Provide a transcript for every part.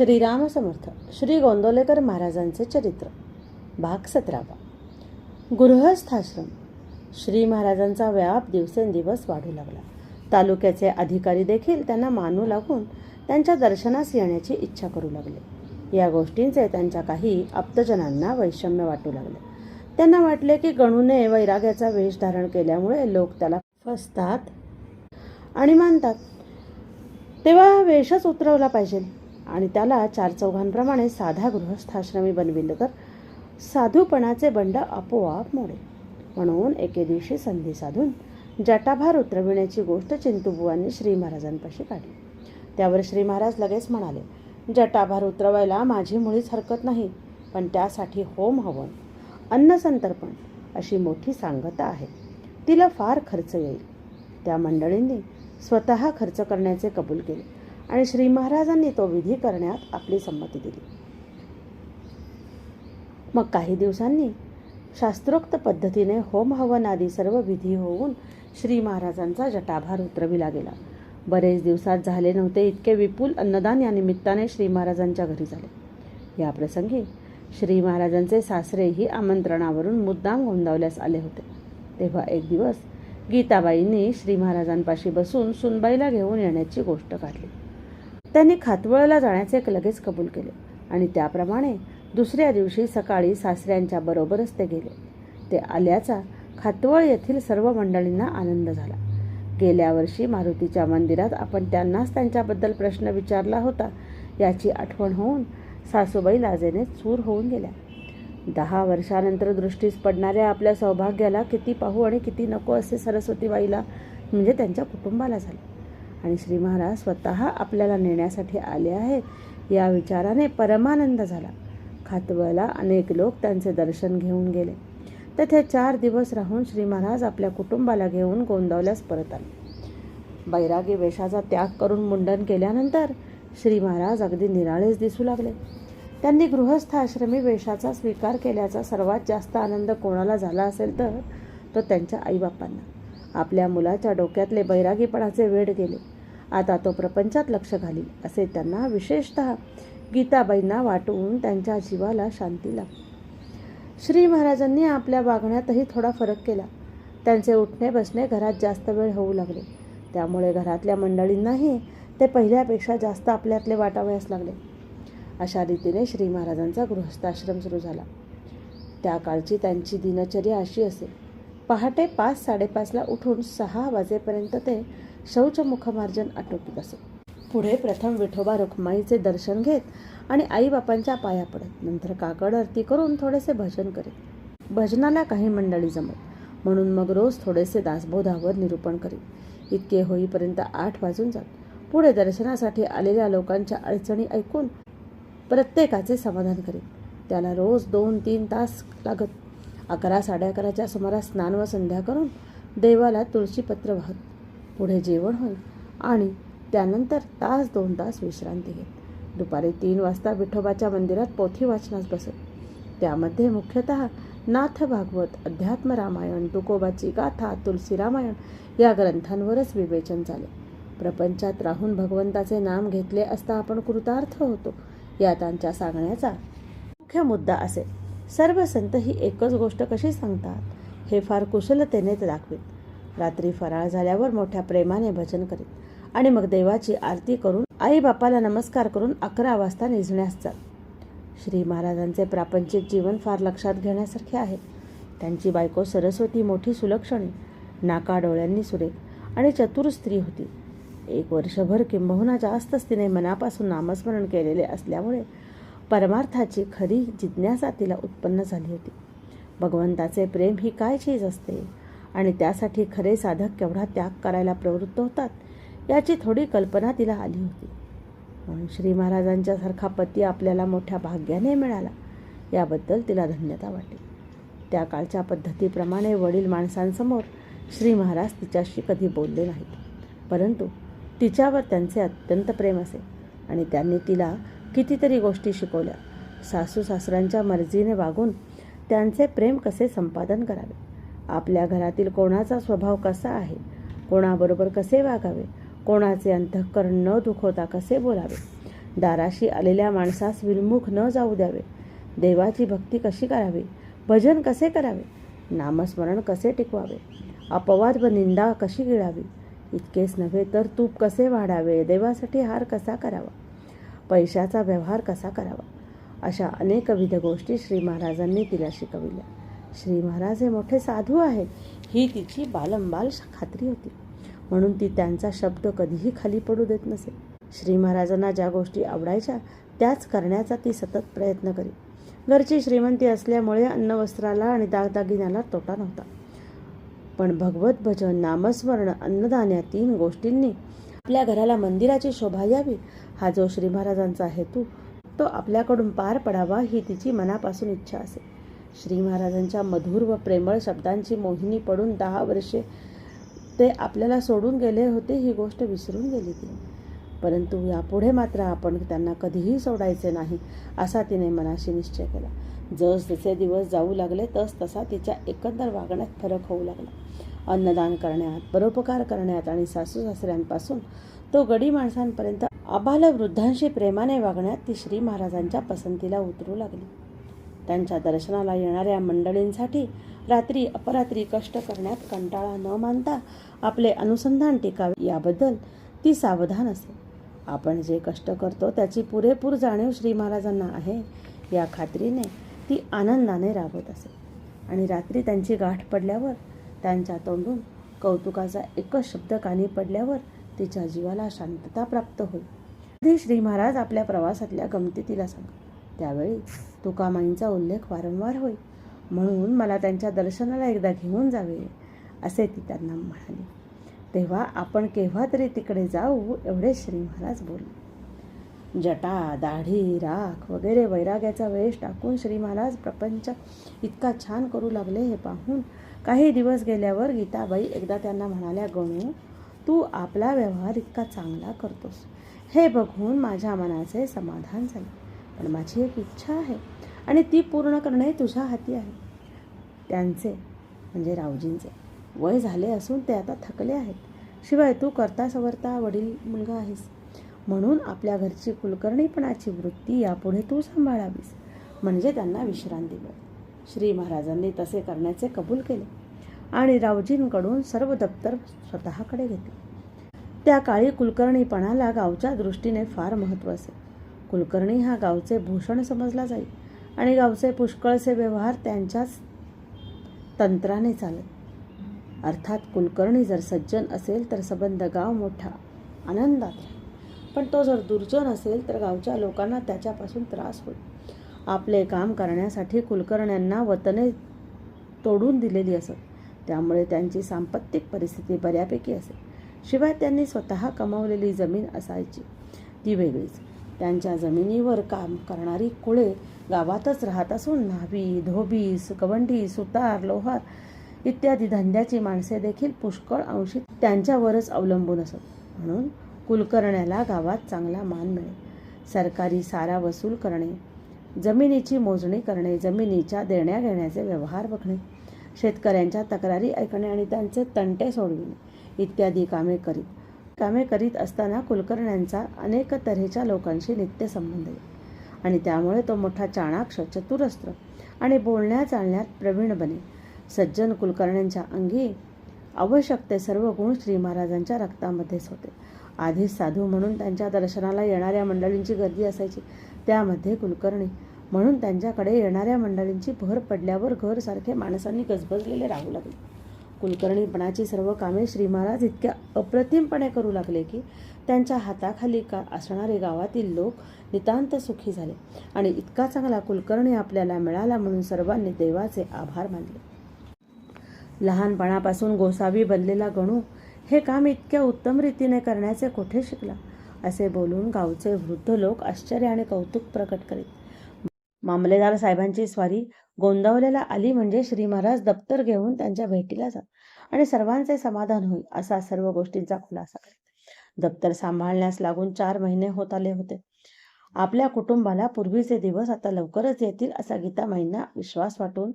श्रीराम समर्थ श्री गोंदवलेकर महाराजांचे चरित्र भाग सतरावा. गृहस्थाश्रम. श्री महाराजांचा व्याप दिवसेंदिवस वाढू लागला. तालुक्याचे अधिकारी देखील त्यांना मानू लागून त्यांच्या दर्शनास येण्याची इच्छा करू लागले. या गोष्टींचे त्यांच्या काही आप्तजनांना वैषम्य वाटू लागले. त्यांना वाटले की गणूने वैराग्याचा वेश धारण केल्यामुळे लोक त्याला फसतात आणि मानतात. तेव्हा वेशच उतरवला पाहिजे. आणि त्याला चार चौघांप्रमाणे साधा गृहस्थाश्रमी बनविलं तर साधूपणाचे बंड आपोआप मोडेल म्हणून एके दिवशी संधी साधून जटाभार उतरविण्याची गोष्ट चिंतुबुवांनी श्री महाराजांपाशी काढली. त्यावर श्री महाराज लगेच म्हणाले जटाभार उतरवायला माझी मुळीच हरकत नाही पण त्यासाठी होम हवन अन्नसंतर्पण अशी मोठी सांगता आहे. तिला फार खर्च येईल. त्या मंडळींनी स्वतः खर्च करण्याचे कबूल केले. आणि श्री महाराजांनी तो विधी करण्यात आपली संमती दिली. मग काही दिवसांनी शास्त्रोक्त पद्धतीने होम हवन आदी सर्व विधी होऊन श्री महाराजांचा जटाभार उतरविला गेला. बरेच दिवसात झाले नव्हते इतके विपुल अन्नदान या निमित्ताने श्री महाराजांच्या घरी झाले. या प्रसंगी श्री महाराजांचे सासरेही आमंत्रणावरून मुद्दाम गोंदावल्यास आले होते. तेव्हा एक दिवस गीताबाईंनी श्री महाराजांपाशी बसून सुनबाईला घेऊन येण्याची गोष्ट काढली. त्यांनी खातवळला जाण्याचे लगेच कबूल केले आणि त्याप्रमाणे दुसऱ्या दिवशी सकाळी सासऱ्यांच्या बरोबरच ते गेले. ते आल्याचा खातवळ येथील सर्व मंडळींना आनंद झाला. गेल्या वर्षी मारुतीच्या मंदिरात आपण त्यांनाच त्यांच्याबद्दल प्रश्न विचारला होता याची आठवण होऊन सासूबाई लाजेने चूर होऊन गेल्या. दहा वर्षानंतर दृष्टीस पडणाऱ्या आपल्या सौभाग्याला किती पाहू आणि किती नको असे सरस्वतीबाईला म्हणजे त्यांच्या कुटुंबाला झाले. आणि श्री महाराज स्वतः आपल्याला नेण्यासाठी आले आहेत. या विचाराने परमानंद झाला. खातवळला अनेक लोक त्यांचे दर्शन घेऊन गेले. तेथे चार दिवस राहून श्री महाराज आपल्या कुटुंबाला घेऊन गोंदावल्यास परत आले. बैरागी वेशाचा त्याग करून मुंडन केल्यानंतर श्री महाराज अगदी निराळेच दिसू लागले. त्यांनी गृहस्थ आश्रमी वेशाचा स्वीकार केल्याचा सर्वात जास्त आनंद कोणाला झाला असेल तर तो त्यांच्या आईबापांना. आपल्या मुलाच्या डोक्यातले बैरागीपणाचे वेड गेले. आता तो प्रपंचात लक्ष घालील असे त्यांना विशेषत गीताबाईंना वाटून त्यांच्या जीवाला शांती लागली. श्री महाराजांनी आपल्या वागण्यातही थोडा फरक केला. त्यांचे उठणे बसणे घरात जास्त वेळ होऊ लागले. त्यामुळे घरातल्या मंडळींनाही ते पहिल्यापेक्षा जास्त आपल्यातले वाटावयास लागले. अशा रीतीने श्री महाराजांचा गृहस्थाश्रम सुरू झाला. त्या काळची त्यांची दिनचर्या अशी असे. पहाटे पाच साडेपाचला उठून सहा वाजेपर्यंत ते शौचमुखमार्जन आटोपीत असे. पुढे प्रथम विठोबा रुक्माईचे दर्शन घेत आणि आईबापांच्या पाया पडत. नंतर काकड आरती करून थोडेसे भजन करीत. भजनाला काही मंडळी जमत. म्हणून मग रोज थोडेसे दासबोधावर निरूपण करीत. इतके होईपर्यंत आठ वाजून जात. पुढे दर्शनासाठी आलेल्या लोकांच्या अडचणी ऐकून प्रत्येकाचे समाधान करीत. त्याला रोज दोन तीन तास लागत अकरा साडे अकराच्या सुमारास स्नान व संध्या करून देवाला तुळशीपत्र वाहत पुढे जेवण होईल आणि त्यानंतर तास दोन तास विश्रांती घेत. दुपारी तीन वाजता विठोबाच्या मंदिरात पोथी वाचनास बसत. त्यामध्ये मुख्यतः नाथ भागवत अध्यात्म रामायण तुकोबाची गाथा तुलसी रामायण या ग्रंथांवरच विवेचन झाले. प्रपंचात राहून भगवंताचे नाम घेतले असता आपण कृतार्थ होतो या त्यांच्या सांगण्याचा मुख्य मुद्दा असेल सर्व संत ही एकच गोष्ट कशी सांगतात? हे फार कुशलतेने दाखवीत. रात्री फराळ झाल्यावर मोठ्या प्रेमाने भजन करीत आणि मग देवाची आरती करून आई बापाला नमस्कार करून अकरा वाजता निजण्यास जात. श्री महाराजांचे प्रापंचिक जीवन फार लक्षात घेण्यासारखे आहे. त्यांची बायको सरस्वती मोठी सुलक्षणी नाका डोळ्यांनी सुरेख आणि चतुर स्त्री होती. एक वर्षभर किंबहुना जास्तच तिने मनापासून नामस्मरण केलेले असल्यामुळे परमार्थाची खरी जिज्ञासा तिला उत्पन्न झाली होती. भगवंताचे प्रेम ही काय चीज असते? आणि त्यासाठी खरे साधक केवढा त्याग करायला प्रवृत्त होतात याची थोडी कल्पना तिला आली होती. म्हणून श्री महाराजांच्यासारखा पती आपल्याला मोठ्या भाग्याने मिळाला. याबद्दल तिला धन्यता वाटली त्या काळच्या पद्धतीप्रमाणे वडील माणसांसमोर श्री महाराज तिच्याशी कधी बोलले नाहीत. परंतु तिच्यावर त्यांचे अत्यंत प्रेम असे आणि त्यांनी तिला कितीतरी गोष्टी शिकवल्या. सासू सासऱ्यांच्या मर्जीने वागून त्यांचे प्रेम कसे संपादन करावे? आपल्या घरातील कोणाचा स्वभाव कसा आहे? कोणाबरोबर कसे वागावे? कोणाचे अंतःकरण न दुखवता कसे बोलावे? दाराशी आलेल्या माणसास विलमुख न जाऊ द्यावे. देवाची भक्ती कशी करावी? भजन कसे करावे? नामस्मरण कसे टिकवावे? अपवाद व निंदा कशी गिळावी? इतकेच नव्हे तर तूप कसे वाढावे? देवासाठी हार कसा करावा? पैशाचा व्यवहार कसा करावा? अशा अनेकविध गोष्टी श्री महाराजांनी तिला शिकविल्या. श्री महाराज हे मोठे साधू आहेत. ही तिची बालंबाल खात्री होती. म्हणून ती त्यांचा शब्द कधीही खाली पडू देत नसे. श्री महाराजांना ज्या गोष्टी आवडायच्या त्याच करण्याचा ती सतत प्रयत्न करी. घरची श्रीमंती असल्यामुळे अन्नवस्त्राला आणि दागदागिन्याला तोटा नव्हता. पण भगवत भजन नामस्मरण अन्नदान या तीन गोष्टींनी आपल्या घराला मंदिराची शोभा यावी हा जो श्री महाराजांचा हेतू तो आपल्याकडून पार पडावा ही तिची मनापासून इच्छा असे. श्री महाराजांच्या मधुर व प्रेमळ शब्दांची मोहिनी पडून दहा वर्षे ते आपल्याला सोडून गेले होते ही गोष्ट विसरून गेली ती. परंतु यापुढे मात्र आपण त्यांना कधीही सोडायचे नाही असा तिने मनाशी निश्चय केला. जस जसे दिवस जाऊ लागले तस तसा तिच्या एकंदर वागण्यात फरक होऊ लागला. अन्नदान करण्यात परोपकार करण्यात आणि सासू सासऱ्यांपासून तो गडी माणसांपर्यंत आबाल वृद्धांशी प्रेमाने वागण्यात ती श्री महाराजांच्या पसंतीला उतरू लागली. त्यांच्या दर्शनाला येणाऱ्या मंडळींसाठी रात्री अपरात्री कष्ट करण्यात कंटाळा न मानता आपले अनुसंधान टिकावे याबद्दल ती सावधान असे. आपण जे कष्ट करतो त्याची पुरेपूर जाणीव श्री महाराजांना आहे या खात्रीने ती आनंदाने राबत असे. आणि रात्री त्यांची गाठ पडल्यावर त्यांच्या तोंडून कौतुकाचा एकच शब्द कानी पडल्यावर तिच्या जीवाला शांतता प्राप्त होईल. कधी श्री महाराज आपल्या प्रवासातल्या गमती तिला सांगा त्यावेळी तुकामाईंचा उल्लेख वारंवार होईल म्हणून मला त्यांच्या दर्शनाला एकदा घेऊन जावे असे ती त्यांना म्हणाली. तेव्हा आपण केव्हा तरी तिकडे जाऊ एवढे श्री महाराज बोलले. जटा दाढी राख वगैरे वैराग्याचा वेश टाकून श्री महाराज प्रपंच इतका छान करू लागले हे पाहून काही दिवस गेल्यावर गीताबाई एकदा त्यांना म्हणाल्या गणू तू आपला व्यवहार इतका चांगला करतोस. हे बघून माझ्या मनाचे समाधान झाले. पण माझी एक इच्छा आहे आणि ती पूर्ण करणे तुझ्या हाती आहे. त्यांचे म्हणजे रावजींचे वय झाले असून ते आता थकले आहेत. शिवाय तू करता सवरता वडील मुलगा आहेस. म्हणून आपल्या घरची कुलकर्णीपणाची वृत्ती यापुढे तू सांभाळावीस. म्हणजे त्यांना विश्रांती मिळेल श्री महाराजांनी तसे करण्याचे कबूल केले आणि रावजींकडून सर्व दप्तर स्वतःकडे घेतले. त्या काळी कुलकर्णीपणाला गावच्या दृष्टीने फार महत्त्व असे. कुलकर्णी हा गावचे भूषण समजला जाई आणि गावचे पुष्कळसे व्यवहार त्यांच्याच तंत्राने चालत. अर्थात कुलकर्णी जर सज्जन असेल तर सबंध गाव मोठा आनंदात राहील. पण तो जर दुर्जन असेल तर गावच्या लोकांना त्याच्यापासून त्रास होईल. आपले काम करण्यासाठी कुलकर्ण्यांना वतने तोडून दिलेली असत. त्यामुळे त्यांची सांपत्तिक परिस्थिती बऱ्यापैकी असे. शिवाय त्यांनी स्वतः कमावलेली जमीन असायची. ती वेगळीच. त्यांच्या जमिनीवर काम करणारी कुळे गावातच राहत असून न्हावी धोबी गवंडी सुतार लोहार इत्यादी धंद्याची माणसे देखील पुष्कळ अंशी त्यांच्यावरच अवलंबून असत. म्हणून कुलकर्ण्याला गावात चांगला मान मिळेल. सरकारी सारा वसूल करणे जमिनीची मोजणी करणे जमिनीच्या देण्या घेण्याचे व्यवहार बघणे शेतकऱ्यांच्या तक्रारी ऐकणे आणि त्यांचे तंटे सोडविणे इत्यादी कामे करीत. कामे करीत असताना कुलकर्ण्यांचा अनेक तऱ्हेच्या लोकांशी नित्य संबंध आहे. आणि त्यामुळे तो मोठा चाणाक्ष चतुरस्त्र आणि बोलण्या चालण्यात प्रवीण बने. सज्जन कुलकर्ण्यांच्या अंगी आवश्यक ते सर्व गुण श्री महाराजांच्या रक्तामध्येच होते. आधीच साधू म्हणून त्यांच्या दर्शनाला येणाऱ्या मंडळींची गर्दी असायची. त्यामध्ये कुलकर्णी. म्हणून त्यांच्याकडे येणाऱ्या मंडळींची भर पडल्यावर घरसारखे माणसांनी गजबजलेले राहू लागले. कुलकर्णीपणाची सर्व कामे श्री महाराज इतक्या अप्रतिमपणे करू लागले की त्यांच्या हाताखाली का असणारे गावातील लोक नितांत सुखी झाले आणि इतका चांगला कुलकर्णी आपल्याला मिळाला म्हणून सर्वांनी देवाचे आभार मानले. लहानपणापासून गोसावी बनलेला गणू हे काम इतक्या उत्तम रीतीने करण्याचे कोठे शिकला? असे बोलून गावचे वृद्ध लोक आश्चर्य आणि कौतुक प्रकट करीत. मामलेदार साहेबांची स्वारी गोंदावलेला आली म्हणजे श्री महाराज दप्तर घेऊन त्यांच्या भेटीला जात आणि सर्वांचे समाधान होईल असा सर्व गोष्टींचा खुलासा करीत. दप्तर सांभाळण्यास लागून चार महिने होत आले होते. आपल्या कुटुंबाला पूर्वीचे दिवस आता लवकरच येतील असा गीतामाईंना विश्वास वाटून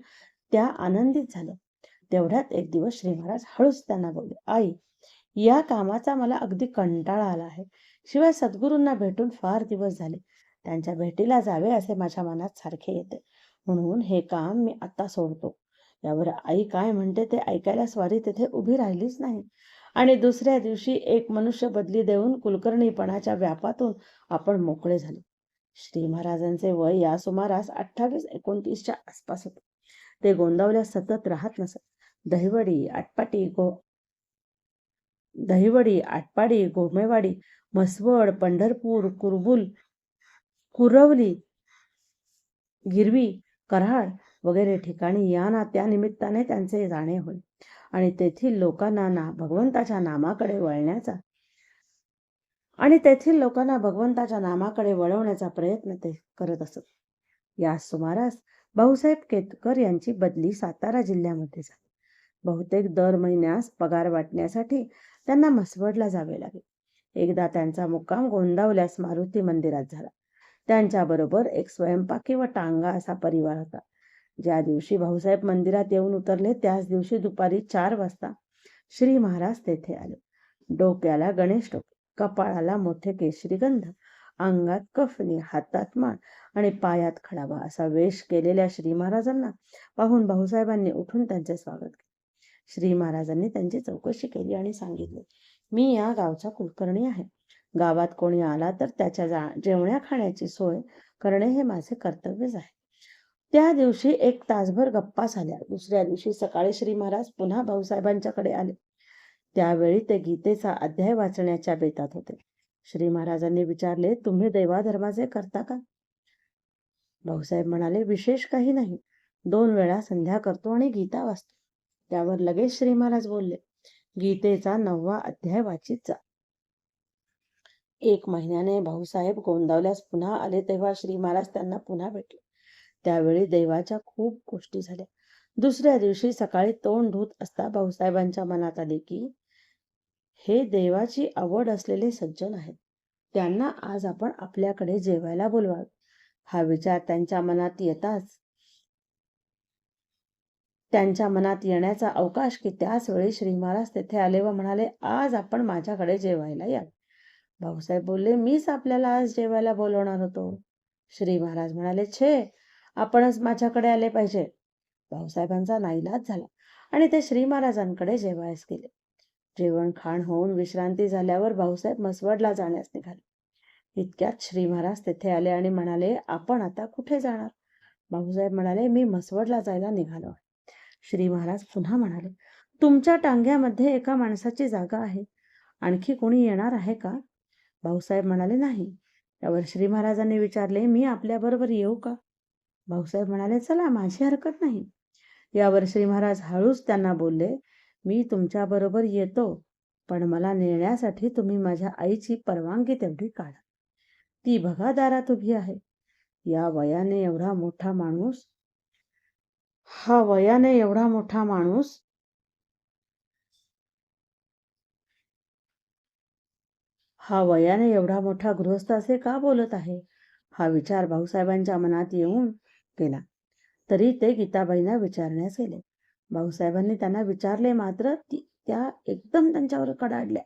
त्या आनंदित झाल्या. तेवढ्यात एक दिवस श्री महाराज हळूच त्यांना बोलले आई या कामाचा मला अगदी कंटाळा आला आहे. शिवाय सद्गुरूंना भेटून फार दिवस झाले. त्यांच्या भेटीला जावे असे माझ्या मनात सारखे येते. म्हणून हे काम मी आता सोडतो. यावर आई काय म्हणते ते ऐकायला स्वारी तेथे उभी राहिलीच नाही. आणि दुसऱ्या दिवशी एक मनुष्य बदली देऊन कुलकर्णीपणाच्या व्यापातून आपण मोकळे झाले. श्री महाराजांचे वय या सुमारास अठ्ठावीस एकोणतीसच्या आसपास होते. ते गोंदावल्या सतत राहत नसत. दहिवडी आटपाटी गो दहिवडी आटपाडी गोमेवाडी म्हसवड पंढरपूर कुरबुल कुरवली गिरवी कराड वगैरे ठिकाणी या ना त्या निमित्ताने त्यांचे जाणे होय. आणि तेथील लोकांना ना भगवंताच्या नामाकडे वळण्याचा आणि तेथील लोकांना भगवंताच्या नामाकडे वळवण्याचा प्रयत्न ते करत असत. या सुमारास भाऊसाहेब केतकर यांची बदली सातारा जिल्ह्यामध्ये झाली. बहुतेक दर महिन्यास पगार वाटण्यासाठी त्यांना म्हसवडला जावे लागे एकदा त्यांचा मुक्काम गोंदावल्यास मारुती मंदिरात झाला. त्यांच्याबरोबर एक स्वयंपाकी व टांगा असा परिवार होता. ज्या दिवशी भाऊसाहेब मंदिरात येऊन उतरले त्याच दिवशी दुपारी चार वाजता श्री महाराज तेथे आले. डोक्याला गणेश डोके कपाळाला मोठे केशरी गंध अंगात कफनी हातात माळ आणि पायात खडावा असा वेश केलेल्या श्री महाराजांना पाहून भाऊसाहेबांनी उठून त्यांचे स्वागत केले. श्री महाराजांनी त्यांची चौकशी केली आणि सांगितले मी या गावचा कुलकर्णी आहे. गावात कोणी आला तर त्याच्या जेवण्या खाण्याची सोय करणे हे माझे कर्तव्यच आहे. त्या दिवशी एक तासभर गप्पा झाल्या. दुसऱ्या दिवशी सकाळी श्री महाराज पुन्हा भाऊसाहेबांच्याकडे आले. त्यावेळी ते गीतेचा अध्याय वाचण्याच्या बेतात होते. श्री महाराजांनी विचारले तुम्ही देवाधर्माचे करता का? भाऊसाहेब म्हणाले विशेष काही नाही. दोन वेळा संध्या करतो आणि गीता वाचतो. त्यावर लगेच श्री महाराज बोलले गीतेचा नववा अध्याय वाचित जा. एक महिन्याने भाऊसाहेब गोंदावल्यास पुन्हा आले तेव्हा श्री महाराज त्यांना पुन्हा भेटले. त्यावेळी देवाच्या खूप गोष्टी झाल्या. दुसऱ्या दिवशी सकाळी तोंड धुत असता भाऊसाहेबांच्या मनात आले की हे देवाची आवड असलेले सज्जन आहेत. त्यांना आज आपण आपल्याकडे जेवायला बोलवावे. हा विचार त्यांच्या मनात येताच त्यांच्या मनात येण्याचा अवकाश की त्याच वेळी श्री महाराज तेथे आले व म्हणाले आज आपण माझ्याकडे जेवायला या. भाऊसाहेब बोलले मीच आपल्याला आज जेवायला बोलवणार होतो. श्री महाराज म्हणाले छे आपणच माझ्याकडे आले पाहिजे. भाऊसाहेबांचा नाईलाज झाला आणि ते श्री महाराजांकडे जेवायस गेले. जेवण खाण होऊन विश्रांती झाल्यावर भाऊसाहेब मसवडला जाण्यास निघाले. इतक्यात श्री महाराज तेथे आले आणि म्हणाले आपण आता कुठे जाणार? भाऊसाहेब म्हणाले मी मसवडला जायला निघालो आहे. श्री महाराज पुन्हा म्हणाले तुमच्या टांग्यामध्ये एका माणसाची जागा आहे. आणखी कोणी येणार आहे का? भाऊसाहेब म्हणाले नाही. त्यावर श्री महाराजांनी विचारले मी आपल्याबरोबर येऊ का? भाऊसाहेब म्हणाले चला माझी हरकत नाही. यावर श्री महाराज हळूच त्यांना बोलले मी तुमच्याबरोबर येतो पण मला नेण्यासाठी तुम्ही माझ्या आईची परवानगी तेवढी काढा. ती बघा दारात उभी आहे. या वयाने एवढा मोठा माणूस हा वयाने एवढा मोठा माणूस? हा वयाने एवढा मोठा गृहस्थ असे का बोलत आहे? हा विचार भाऊसाहेबांच्या मनात येऊन गेला. तरी ते गीताबाईंना विचारण्यास गेले. भाऊसाहेबांनी त्यांना विचारले मात्र ती त्या एकदम त्यांच्यावर कडाडल्या.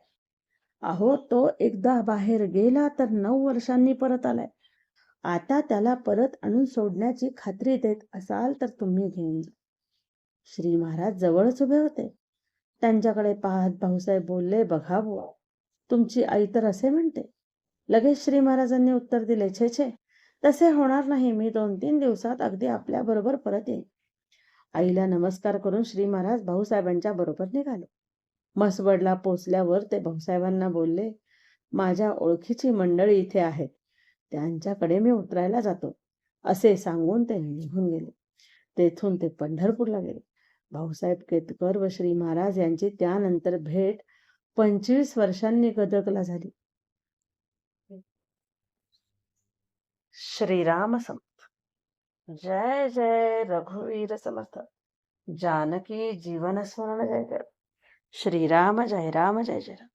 अहो तो एकदा बाहेर गेला तर नऊ वर्षांनी परत आलाय. आता त्याला परत आणून सोडण्याची खात्री देत असाल तर तुम्ही घेऊन जा. श्री महाराज जवळच उभे होते. त्यांच्याकडे पाहत भाऊसाहेब बोलले बघा बुवा तुमची आई तर असे म्हणते लगेच श्री महाराजांनी उत्तर दिले छे छे तसे होणार नाही मी दोन तीन दिवसात अगदी आपल्या बरोबर परत येईन. आईला नमस्कार करून श्री महाराज भाऊसाहेबांच्या बरोबर निघाले. मसवडला पोचल्यावर ते भाऊसाहेबांना बोलले माझ्या ओळखीची मंडळी इथे आहेत. त्यांच्याकडे मी उतरायला जातो असे सांगून ते निघून गेले. तेथून ते पंढरपूरला गेले. भाऊसाहेब केतकर व श्री महाराज यांची त्यानंतर भेट पंचवीस वर्षांनी गदकला झाली. श्रीराम समर्थ जय जय रघुवीर समर्थ. जानकी जीवन स्मरण जय जय श्रीराम जय राम जय जय राम.